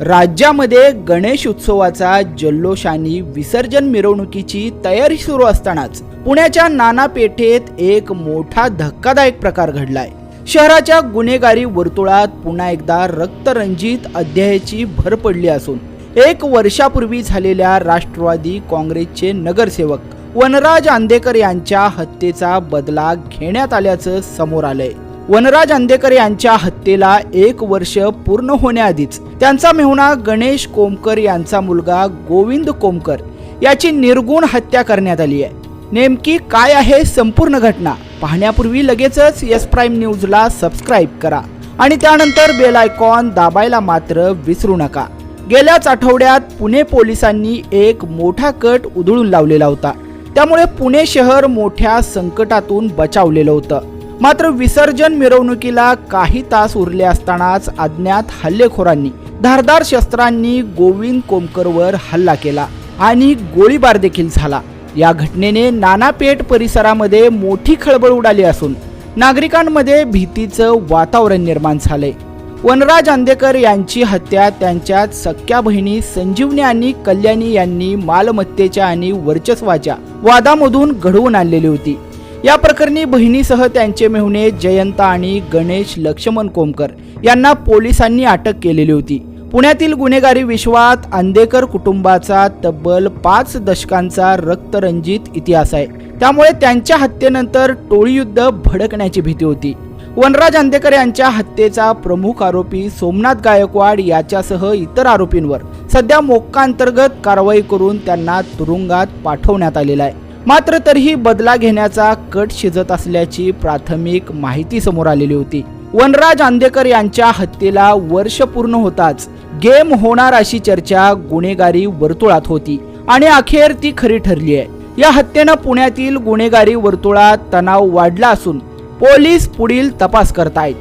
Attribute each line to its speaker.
Speaker 1: राज्यामध्ये गणेश उत्सवाचा जल्लोषाने विसर्जन मिरवणुकीची तयारी सुरू असतानाच पुण्याच्या नाना पेठेत एक मोठा धक्कादायक प्रकार घडलाय. शहराच्या गुन्हेगारी वर्तुळात पुन्हा एकदा रक्तरंजित अध्यायाची भर पडली असून एक वर्षापूर्वी झालेल्या राष्ट्रवादी काँग्रेसचे नगरसेवक वनराज आंदेकर यांच्या हत्येचा बदला घेण्यात आल्याचं समोर आलंय. वनराज आंदेकर यांच्या हत्येला एक वर्ष पूर्ण होण्याआधीच त्यांचा मेहुणा गणेश कोमकर यांचा मुलगा गोविंद कोमकर याची निर्गुण हत्या करण्यात आली आहे. नेमकी काय आहे संपूर्ण घटना? पाहण्यापूर्वी लगेचच यस प्राईम न्यूजला सबस्क्राईब करा आणि त्यानंतर बेल आयकॉन दाबायला मात्र विसरू नका. गेल्याच आठवड्यात पुणे पोलिसांनी एक मोठा कट उधळून लावलेला होता. त्यामुळे पुणे शहर मोठ्या संकटातून बचावलेलं होतं. मात्र विसर्जन मिरवणुकीला काही तास उरले असतानाच अज्ञात हल्लेखोरांनी धारदार शस्त्रांनी गोविंद कोमकरवर हल्ला केला आणि गोळीबार देखील झाला. या घटनेने नानापेठ परिसरामध्ये मोठी खळबळ उडाली असून नागरिकांमध्ये भीतीचं वातावरण निर्माण झालंय. वनराज आंदेकर यांची हत्या त्यांच्यात सख्या बहिणी संजीवनी आणि कल्याणी यांनी मालमत्तेच्या आणि वर्चस्वाच्या वादामधून घडवून आणलेली होती. या प्रकरणी बहिणीसह त्यांचे मेहुणे जयंता आणि गणेश लक्ष्मण कोमकर यांना पोलिसांनी अटक केलेली होती. पुण्यातील गुन्हेगारी विश्वात आंदेकर कुटुंबाचा तब्बल पाच दशकांचा रक्तरंजित इतिहास आहे. त्यामुळे त्यांच्या हत्येनंतर टोळीयुद्ध भडकण्याची भीती होती. वनराज आंदेकर यांच्या हत्येचा प्रमुख आरोपी सोमनाथ गायकवाड याच्यासह इतर आरोपींवर सध्या मोक्का अंतर्गत कारवाई करून त्यांना तुरुंगात पाठवण्यात आलेला आहे. मात्र तरीही बदला घेण्याचा कट शिजत असल्याची प्राथमिक माहिती समोर आलेली होती. वनराज आंदेकर यांच्या हत्येला वर्ष पूर्ण होताच गेम होणार अशी चर्चा गुन्हेगारी वर्तुळात होती आणि अखेर ती खरी ठरली आहे. या हत्येनं पुण्यातील गुन्हेगारी वर्तुळात तणाव वाढला असून पोलीस पुढील तपास करतायत.